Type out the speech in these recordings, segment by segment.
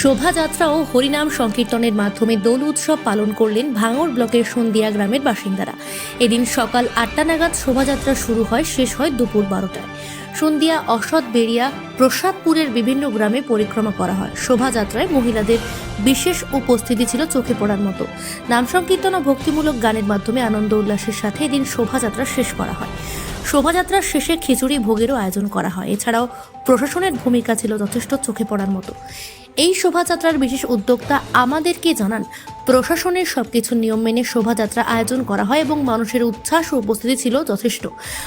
শোভাযাত্রা ও হরিনাম সংকীর্তনের মাধ্যমে দোল উৎসব পালন করলেন ভাঙড় ব্লকের সন্ধিয়া গ্রামের বাসিন্দারা। এদিন সকাল আটটা নাগাদ শোভাযাত্রা শুরু হয়, শেষ হয় দুপুর বারোটায়। সন্ধিয়া, অসৎ বেরিয়া প্রসাদপুরের বিভিন্ন গ্রামে পরিক্রমা করা হয়। শোভাযাত্রায় মহিলাদের বিশেষ উপস্থিতি ছিল চোখে পড়ার মতো। নাম সংকীর্তন ও ভক্তিমূলক গানের মাধ্যমে আনন্দ উল্লাসের সাথে এদিন শোভাযাত্রা শেষ করা হয়। শোভাযাত্রার শেষে খিচুড়ি ভোগেরও আয়োজন করা হয়। এছাড়াও প্রশাসনের ভূমিকা ছিল যথেষ্ট চোখে পড়ার মতো। এই শোভাযাত্রার বিশেষ উদ্যোক্তা আমাদেরকে জানান, প্রশাসনের সবকিছু নিয়ম মেনে শোভাযাত্রা আয়োজন করা হয় এবং মানুষের উচ্ছ্বাস ও উপস্থিতি ছিল যথেষ্ট।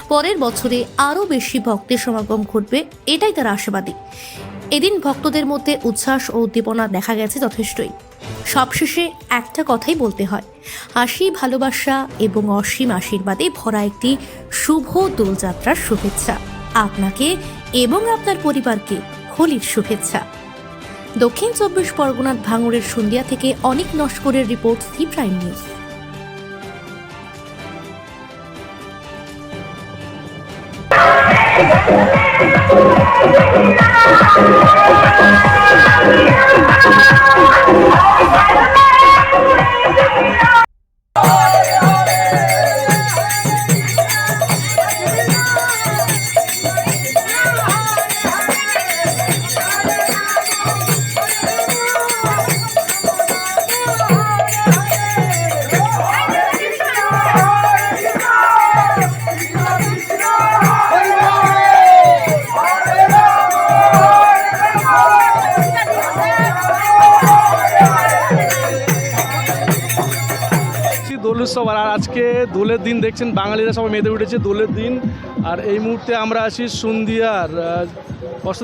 পরের বছরে আরও বেশি ভক্তের সমাগম ঘটবে, এটাই তারা আশাবাদী। এদিন ভক্তদের মধ্যে উচ্ছ্বাস ও উদ্দীপনা দেখা গেছে যথেষ্টই। সবশেষে একটা কথাই বলতে হয়। হাসি, ভালোবাসা এবং অসীম আশীর্বাদে ভরা একটি শুভ দোলযাত্রার শুভেচ্ছা। আপনাকে এবং আপনার পরিবারকে হোলির শুভেচ্ছা। দক্ষিণ চব্বিশ পরগনার ভাঙড়ের সন্ধ্যা থেকে অনেক নস্করের report C prime news. Thank you. Dol উৎসব আর আজকে দোলের দিন দেখছেন, বাঙালিরা সবাই মেতে উঠেছে দোলের দিন। আর এই মুহূর্তে আমরা আছি সন্ধিয়ার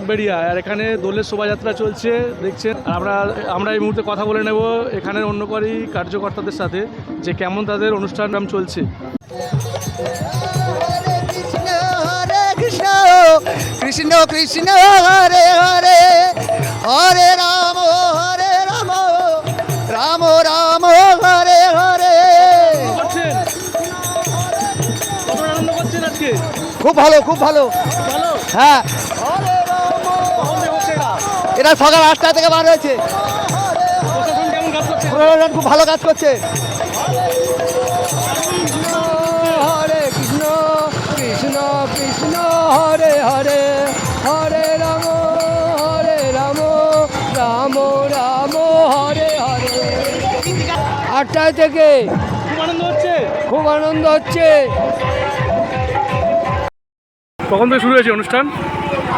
বেড়িয়া। আর এখানে দোলের শোভাযাত্রা চলছে, দেখছেন। আমরা আমরা এই মুহূর্তে কথা বলে নেব এখানের অন্য করি কার্যকর্তাদের সাথে যে কেমন তাদের অনুষ্ঠান নাম চলছে। কৃষ্ণ কৃষ্ণ, হরে হরে হরে রাম হরে রাম রাম রাম খুব ভালো খুব ভালো। ভালো হ্যাঁ। এটা এটা সকাল আটটা থেকে বার হয়েছে। প্রশাসন খুব ভালো কাজ করছে। হরে কৃষ্ণ কৃষ্ণ কৃষ্ণ হরে হরে হরে রাম হরে রাম রাম রাম হরে হরে। আটটায় থেকে। খুব আনন্দ হচ্ছে। খুব আনন্দ হচ্ছে। কখন থেকে শুরু হয়েছে অনুষ্ঠান?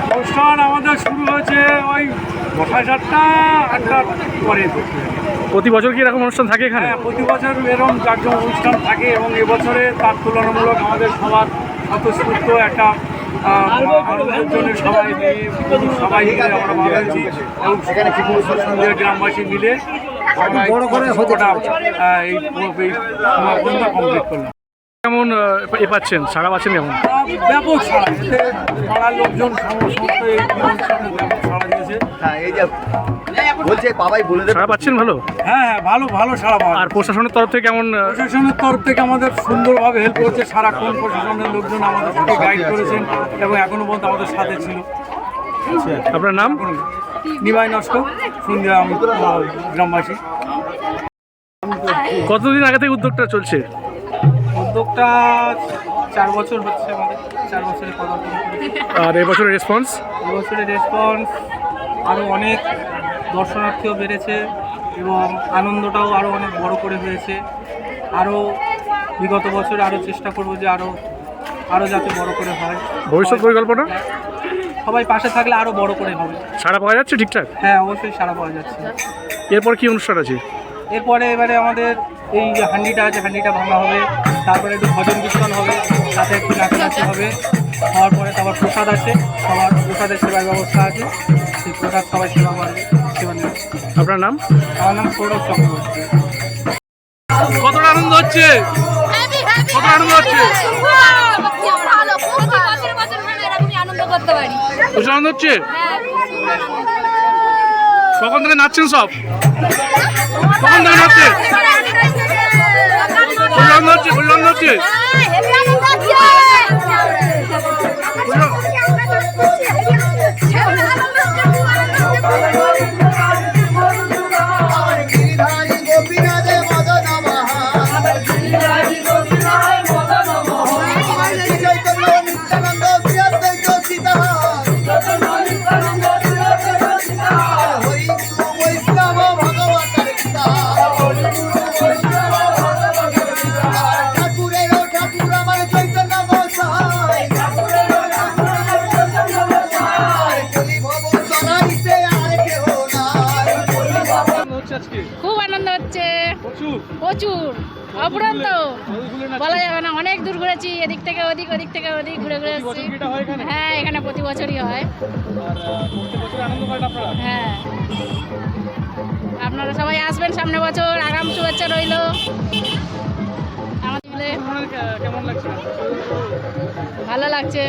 অনুষ্ঠান আমাদের শুরু হয়েছে ওই সাড়ে সাতটা আটটার পরে। প্রতি বছর কি এরকম অনুষ্ঠান থাকে এখানে? হ্যাঁ প্রতি বছর এরকম জাকজম অনুষ্ঠান থাকে এবং এবছরে তার তুলনামূলক আমাদের সবার স্বতঃস্ফূর্ত একটা আনন্দের জন্য সবাই মিলে সবাই মিলে আমরা ভাবছি এবং সেখানে গ্রামবাসী মিলে বড় করে এই এই কমপ্লিট করলাম। কেমন এ পাচ্ছেন? সারা পাচ্ছেন কেমন? ব্যাপক এতে পাড়ার লোকজন দিয়েছে। হ্যাঁ এই যে বলছে বাবাই বলে দেবে। সারা পাচ্ছেন ভালো? হ্যাঁ হ্যাঁ ভালো ভালো পাওয়া আর প্রশাসনের তরফ থেকে কেমন প্রশাসনের তরফ থেকে আমাদের সুন্দরভাবে হেল্প করছে। সারাক্ষণ প্রশাসনের লোকজন আমাদের সাথে গাইড করেছেন এবং এখনও পর্যন্ত আমাদের সাথে ছিল। আপনার নাম? নিমাই নস্কর সন্ধ্যা গ্রামবাসী। কতদিন আগে থেকে উদ্যোগটা চলছে? উদ্যোগটা চার বছর হচ্ছে আমাদের চার বছরে পদার্পণ আর এবছরের রেসপন্স এবছরের রেসপন্স আরও অনেক দর্শনার্থীও বেড়েছে এবং আনন্দটাও আরও অনেক বড় করে হয়েছে। আরও বিগত বছরে আরও চেষ্টা করব যে আরও আরও যাতে বড় করে হয়। ভবিষ্যৎ পরিকল্পনা? সবাই পাশে থাকলে আরও বড় করে হবে। সারা পাওয়া যাচ্ছে ঠিকঠাক? হ্যাঁ অবশ্যই সারা পাওয়া যাচ্ছে। এরপর কি অনুষ্ঠান আছে? এরপরে এবারে আমাদের এই যে হান্ডিটা আছে হান্ডিটা ভাঙা হবে। তারপরে একটু ভজন কীর্তন হবে সাথে একটু নাচানাচি হবে। হওয়ার পরে তারপর প্রসাদ আছে সবার প্রসাদের সেবার ব্যবস্থা আছে। সেই প্রসাদ সবাই সেবা করবে সেবা নেবে। আপনার নাম? আমার নাম সৌরভ চক্রবর্তী। কতটা আনন্দ হচ্ছে? কত আনন্দ হচ্ছে? প্রচুর আনন্দ হচ্ছে? হ্যাঁ কখন থেকে নাচছেন সব? কখন থেকে নাচছে আনন্দ হচ্ছে আনন্দ হচ্ছে হেভি নাচ বলা যাবে না অনেক দূর ঘুরেছি এদিক থেকে ওদিক ওদিক থেকে ওদিক ঘুরে ঘুরে এটা হয় এখানে? প্রতি বছরই হয়। হ্যাঁ। আপনারা সবাই আসবেন সামনে বছর আগাম শুভেচ্ছা রইল। আমাদের কেমন লাগছে? ভালো লাগছে।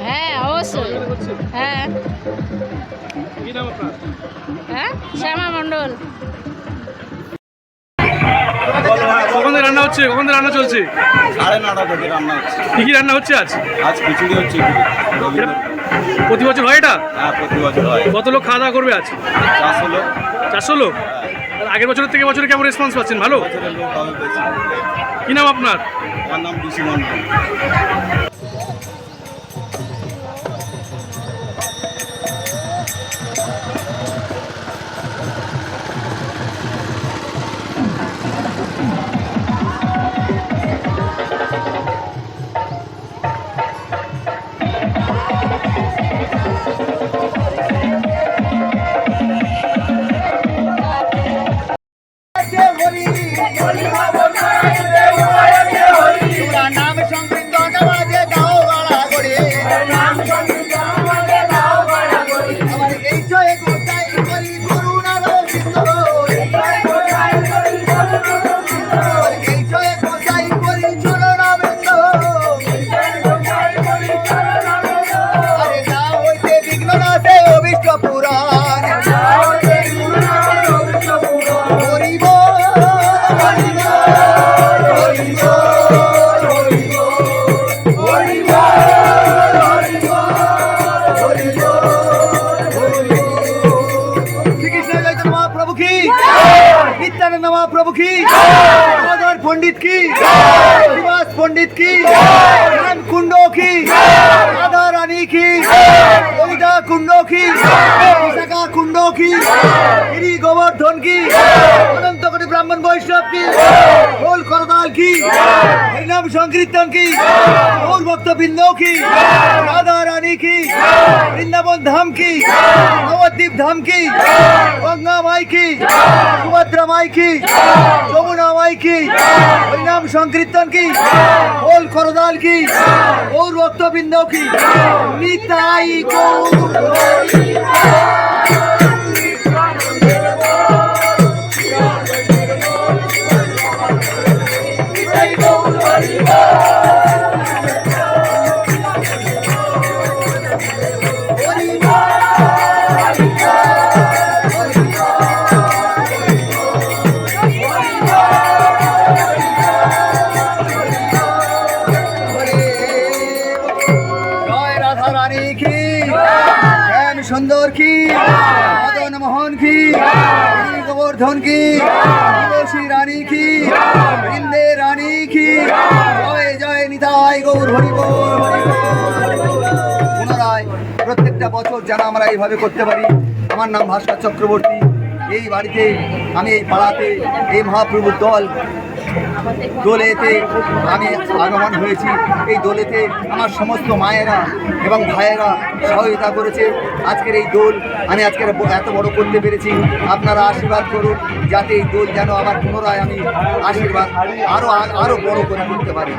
হ্যাঁ অবশ্যই। হ্যাঁ। হ্যাঁ শ্যামা মণ্ডল। হচ্ছে? কখন রান্না চলছে? সাড়ে নটা থেকে রান্না হচ্ছে। কি কি রান্না হচ্ছে আজ? আজ খিচুড়ি হচ্ছে প্রতি বছর হয় এটা? হ্যাঁ প্রতি বছর হয়। কত লোক খাওয়া দাওয়া করবে আজ? চারশো লোক। চারশো লোক? আর আগের বছরের থেকে বছরে কেমন রেসপন্স পাচ্ছেন? ভালো? কি নাম আপনার? আমার নাম বিশু মন্ডল নাম হরিব হরিব শ্রীকৃষ্ণ চৈতন্য মহাপ্রভু কি নিত্যানন্দ মহাপ্রভু কি দামোদর পণ্ডিত কি শ্রীবাস পণ্ডিত কি রাম কুণ্ড কি রাধা রানী কি ললিতা কুণ্ড কি ব্রাহ্মণ বৈষ্ণব কি? গোল করদাল কি? হরিনাম সংকীর্তন কি? গৌর ভক্তবৃন্দ কি? রাধা রানী কি? বৃন্দাবন ধাম কি? নবদ্বীপ ধাম কি? গঙ্গা মাই কি? সুভদ্রা মাই কি? যমুনা মাই কি? হরিনাম সংকীর্তন কি? গোল করদাল কি? গৌর ভক্তবৃন্দ কি? নিতাই গৌর তুলসী রানী কি? বৃন্দে রানী কি? জয় জয় নিতাই গৌর হরি বল, হরি বল। পুনরায় প্রত্যেকটা বছর যেন আমরা এইভাবে করতে পারি। আমার নাম ভাস্কর চক্রবর্তী। এই বাড়িতে আমি এই পাড়াতে এই মহাপ্রভুর দল দোলেতে আমি আগমন হয়েছি। এই দোলেতে আমার সমস্ত মায়েরা এবং ভাইয়েরা সহায়তা করেছে। আজকের এই দোল আমি আজকের এত বড় করতে পেরেছি। আপনারা আশীর্বাদ করুন, যাতে এই দোল যেন আমার পুনরায় আমি আশীর্বাদ আরও আরও বড় করে করতে পারি।